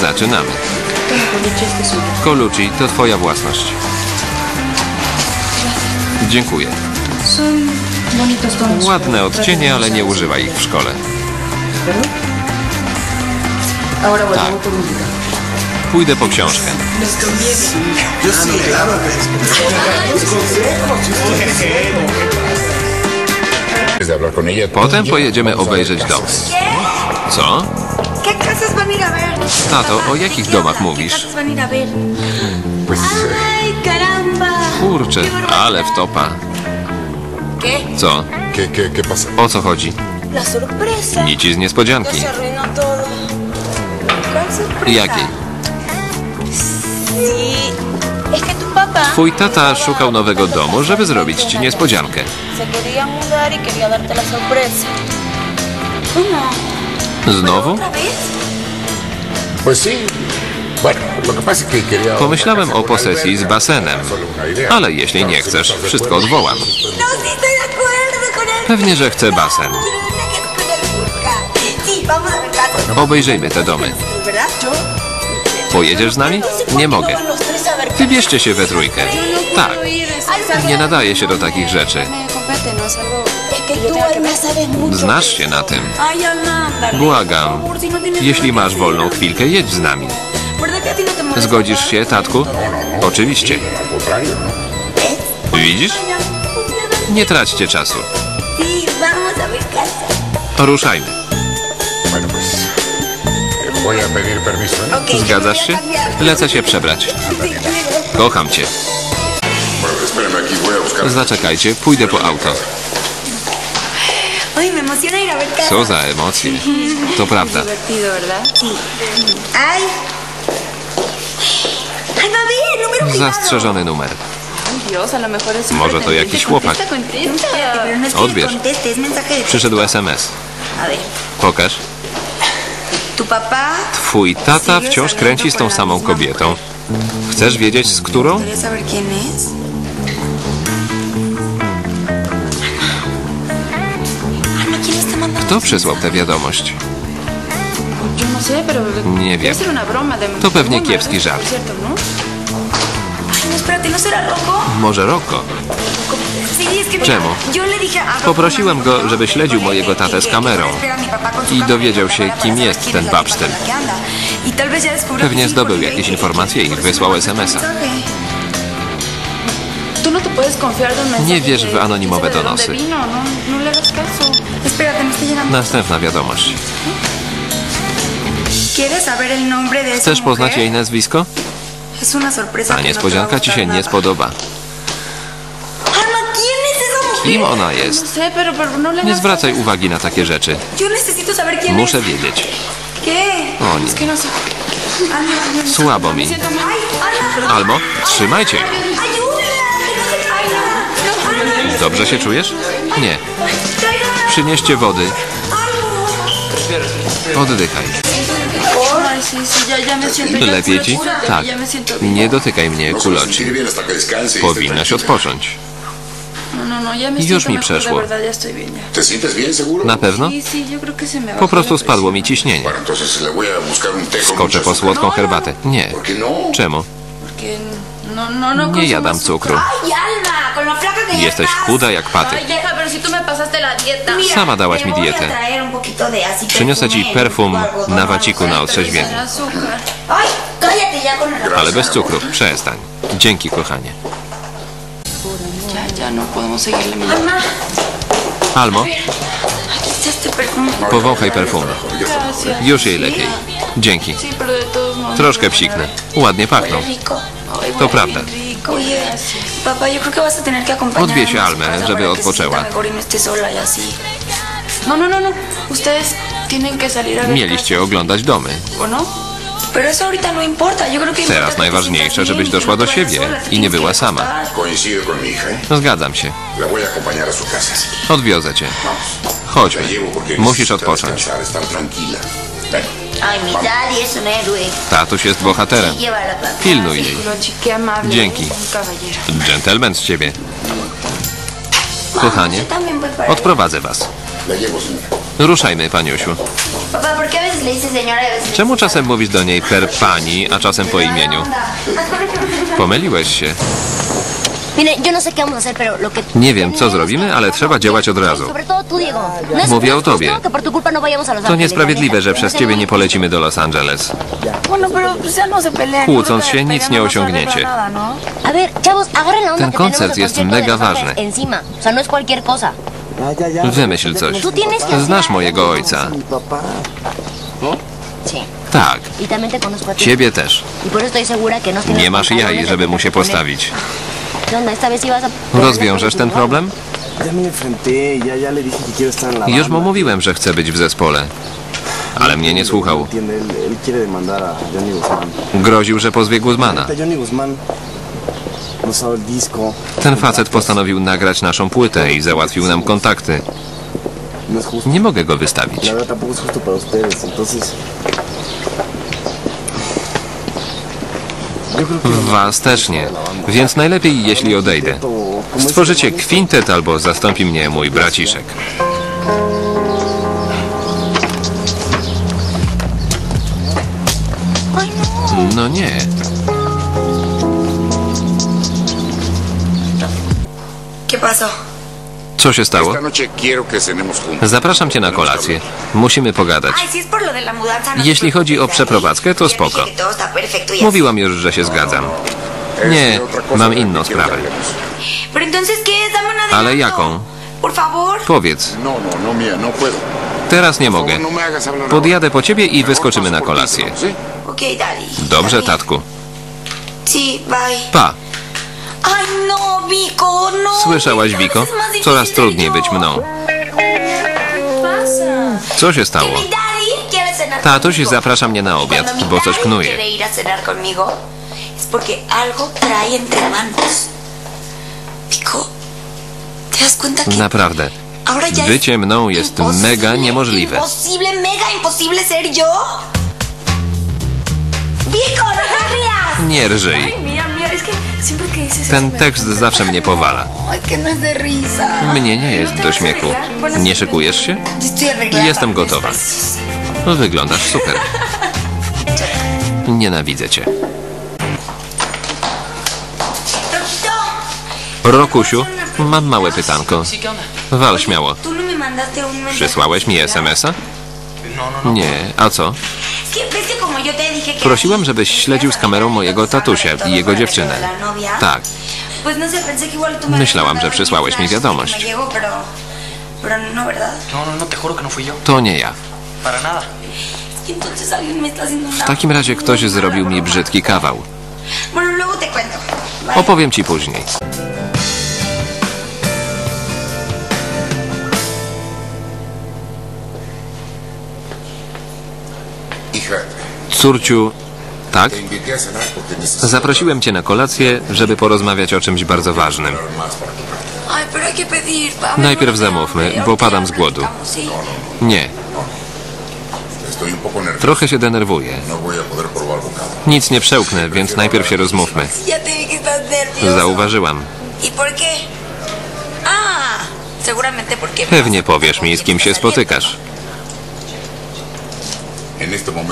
Zaczynamy. Colucci to twoja własność. Dziękuję. Tonos. Ładne odcienie, ale nie używaj ich w szkole. Tak. Pójdę po książkę. Potem pojedziemy obejrzeć dom. Co? Tato, o jakich domach ¿Qué mówisz? Kurczę, ale wtopa. Co? ¿qué, qué, ¿Qué pasa? O co chodzi? Nic z niespodzianki. Jakiej? Twój tata szukał nowego domu, żeby zrobić ci niespodziankę. Znowu? Pomyślałem o posesji z basenem. Ale jeśli nie chcesz, wszystko odwołam. No. Pewnie, że chcę basen. Casas. Obejrzyjmy te domy. Pojedziesz z nami? Nie mogę. Wybierzcie się we trójkę. Tak, nie nadaje się do takich rzeczy. Znasz się na tym. Błagam. Jeśli masz wolną chwilkę, jedź z nami. ¿Verdad que a ti no te molesta Zgodzisz się, tatku? Oczywiście. Widzisz? Nie traćcie czasu. Ruszajmy. Voy a pedir permiso, Zgadzasz się? Lecę się przebrać. Kocham cię. Zaczekajcie, pójdę po auto. Co za emocje. To prawda. Privado. Zastrzeżony numer. Może to jakiś chłopak. No Odbierz. Przyszedł SMS. Pokaż. Twój tata wciąż kręci z tą samą kobietą. Chcesz wiedzieć z którą? Kto przysłał tę wiadomość? No. Nie wiem. To pewnie kiepski żart. por cierto, Czemu? Poprosiłem go, żeby śledził mojego tatę z kamerą. I dowiedział się, kim jest ten babsztyl. Pewnie zdobył jakieś informacje i wysłał SMS-a. No Nie wierz w anonimowe donosy. no, no. Następna wiadomość. ¿Quieres saber el nombre de esa Chcesz poznać jej nazwisko? Ta niespodzianka ci się nie spodoba. Kim ona No jest? no Nie zwracaj uwagi na takie rzeczy. Muszę wiedzieć. O nie. no Słabo mi. Almo, trzymajcie ją. no Dobrze się czujesz? Nie. Przynieście wody. Oddychaj. Lepiej ci? Tak. Nie dotykaj mnie, No kuloci. y Powinnaś odpocząć. No, no, no, me Już mi przeszło. Na pewno? Po prostu spadło mi ciśnienie. Skoczę po słodką herbatę. Nie. ¿Por qué no? Czemu? No, no, no Nie jadam cukru. Jesteś chuda jak. Mira, Sama dałaś mi dietę. Przyniosę ci perfum na no, waciku na no, otrzeźwienie. Ale bez cukru. Przestań. Dzięki, kochanie. Ya, no podemos seguirle mi Alma, Almo, aquí está este perfume. powąchaj perfumy. Gracias. Już jej lepiej. Dzięki. Troszkę psiknę. Ładnie pachną. To prawda. Odwieź Almę, żeby odpoczęła. y no y. No, no, Mieliście oglądać domy. Casas, ¿o no? Teraz najważniejsze, żebyś doszła do siebie i nie była sama. ¿eh? Zgadzam się. Odwiozę cię. Chodźmy. Musisz odpocząć. Tatuś jest bohaterem. Pilnuj jej. Dzięki. Dżentelmen z ciebie. Kochanie, odprowadzę was. La llevo, señora. Ruszajmy, paniusiu. Papá, ¿por qué a veces le dices señora y a veces le Czemu czasem mówisz do niej per pani, a czasem po imieniu? Pomyliłeś się. No. Nie wiem, co zrobimy, ale trzeba działać od razu. No Mówię o tobie. no To niesprawiedliwe, że la przez ciebie nie polecimy do Los Angeles. Kłócąc się, nic nie osiągniecie. Ten koncert jest mega ważny. Wymyśl coś. Znasz mojego ojca. Tak, ciebie też. No Nie masz jaj, żeby mu się postawić. Rozwiążesz ten problem? Już mu mówiłem, że chcę być w zespole. Ale mnie nie słuchał. Groził, że pozwie Guzmana. Ten facet postanowił nagrać naszą płytę i załatwił nam kontakty. Nie mogę go wystawić. Was też nie. Więc najlepiej, jeśli odejdę. Stworzycie kwintet albo zastąpi mnie mój braciszek. No nie. ¿Qué pasó? Co się stało? Zapraszam cię na kolację. Musimy pogadać. No Jeśli chodzi o preocupes, przeprowadzkę, to spoko. y. Mówiłam już, że się zgadzam. Nie, mam inną sprawę. Ale jaką? Powiedz, No, no, no, no teraz nie mogę. no Podjadę po ciebie i wyskoczymy na kolację. Dobrze, tatku. Pa. Słyszałaś, Cada vez Wiko? Coraz trudniej być mną. Co się stało? Tatuś zaprasza mnie na obiad, mi bo coś knuje. quiere ir a cenar conmigo es porque algo trae entre manos. Vico, ¿te das cuenta que Naprawdę. Bycie mną jest mega niemożliwe. No. Nie rżyj. Ten tekst zawsze mnie powala. Mnie nie jest do śmiechu. Nie szykujesz się? Jestem gotowa. Wyglądasz super. Nienawidzę cię. Rokusiu, mam małe pytanko. Wal śmiało. ¿tú no? Przysłałeś mi SMS-a? Nie. A co? Prosiłem, żebyś śledził z kamerą mojego tatusia i jego dziewczynę. Tak. Myślałam, że przysłałeś mi wiadomość. To nie ja. W takim razie ktoś zrobił mi brzydki kawał. Opowiem ci później. Córciu, tak? Zaprosiłem cię na kolację, żeby porozmawiać o czymś bardzo ważnym. Najpierw zamówmy, bo padam z głodu. Nie, trochę się denerwuję. No. Nic nie przełknę, więc najpierw się rozmówmy. Zauważyłam. ¿Y? Ah. Pewnie powiesz mi, z kim się spotykasz.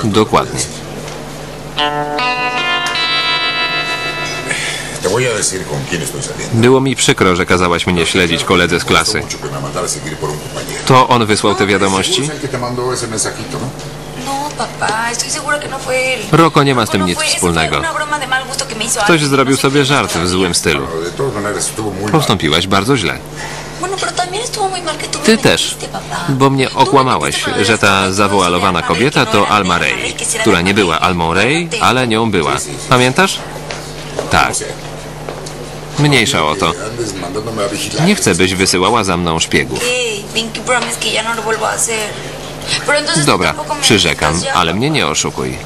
Dokładnie. Było mi przykro, że kazałaś mnie śledzić koledze z klasy. To on wysłał te ¿Seguro wiadomości? no? No, no. Roko nie ma z tym No nic wspólnego. Ktoś zrobił no sobie żart w złym stylu. Postąpiłaś bardzo źle. Ty też, bo mnie okłamałeś, że ta zawoalowana no kobieta era to Alma Rey, która nie była Almą Rey, ale nią była. Pamiętasz? Tak. O sea, Mniejsza o to. Nie chcę, byś wysyłała za mną szpiegów. No Dobra, przyrzekam, ale mnie nie oszukuj.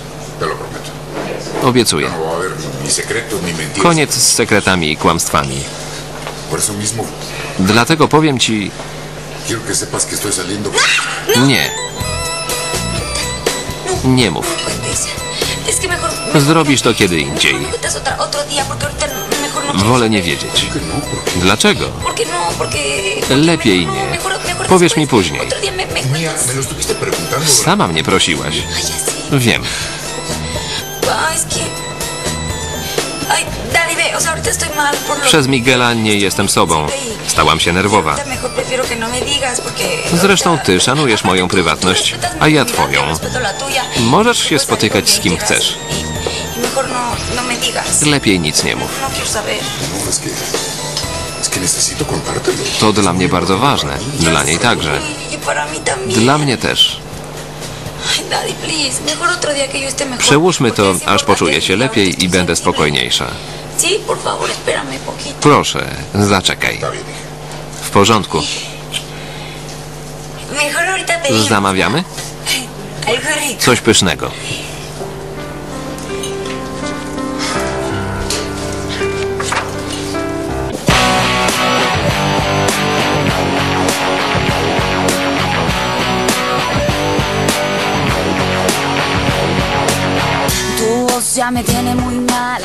Obiecuję. No. Koniec z sekretami i kłamstwami. Dlatego powiem ci estoy saliendo. nie. Nie mów. Mejor... mejor Zrobisz to kiedy indziej. no... Wolę nie wiedzieć. Dlaczego? ¿Por qué no? Lepiej no, nie. Powiesz mi później. Sama mnie prosiłaś. Wiem. Przez Miguela nie jestem sobą. Stałam się nerwowa. No. Zresztą ty szanujesz moją prywatność, a ja twoją. Możesz się spotykać z kim chcesz. No, no. Lepiej nic nie mów. To dla mnie bardzo ważne. Dla niej także. Dla mnie też. Przełóżmy to, aż poczuję się lepiej i będę spokojniejsza. Proszę, zaczekaj. W porządku. Zamawiamy? Coś pysznego. Ya me tiene muy mal.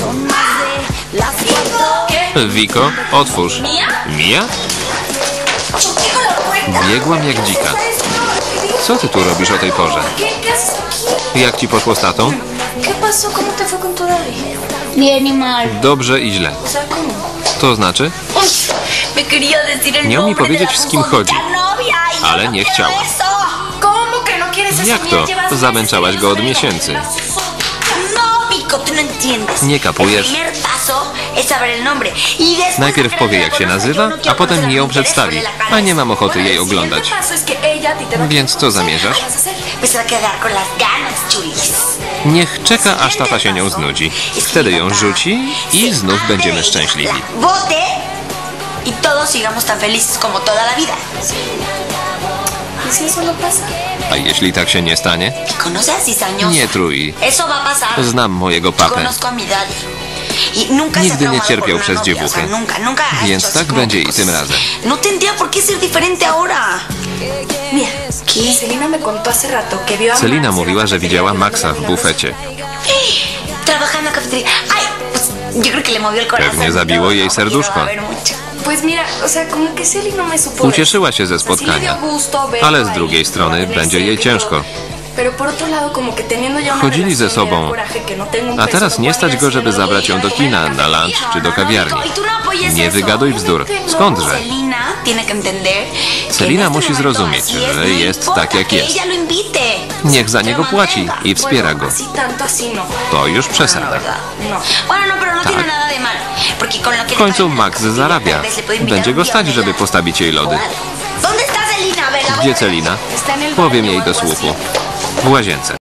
Son más de las cuatro. Wiko, otwórz. Mia? Biegłam jak dzika. Co ty tu robisz o tej porze? ¿Qué, ¿Qué haces aquí? Jak ci poszło z tatą? Dobrze i źle. To znaczy? Miał mi powiedzieć, z kim chodzi. Ale nie chciała. Jak to? Zamęczałaś go od miesięcy. No, entiendes. Nie kapujesz. Y Najpierw powie jak się nazywa, no a potem mi ją przedstawi. A nie mam ochoty jej oglądać. Więc co zamierzasz? Niech czeka, aż tata się nią znudzi. Wtedy ją rzuci i znów będziemy szczęśliwi. Y todos sigamos tan felices como toda la vida. ¿Y si eso no pasa? A jeśli tak się nie stanie? No. Nie trój. Znam mojego papę. Y Nigdy nie cierpiał przez dziewuchę. Więc tak będzie i tym razem. No tendría por qué ser diferente ahora. Mira, ¿Qué? Celina en mówiła, że widziała pidiéndole Maxa w bufecie. Pewnie y zabiło jej ¿no? serduszko. No. Ucieszyła się ze spotkania. Ale z drugiej strony będzie jej ciężko. Chodzili ze sobą. no A teraz no nie stać go, żeby zabrać ją do kina, na lunch czy do kawiarni. No, y no Nie wygaduj bzdur. Skądże? Celina en este musi zrozumieć, że no jest tak, jak jest. Niech za niego płaci i wspiera go. No. To już No, przesada. No. No, no Tak. W końcu Max zarabia. Będzie go stać, żeby postawić jej lody. Gdzie. Celina? Powiem jej do słuchu. W łazience.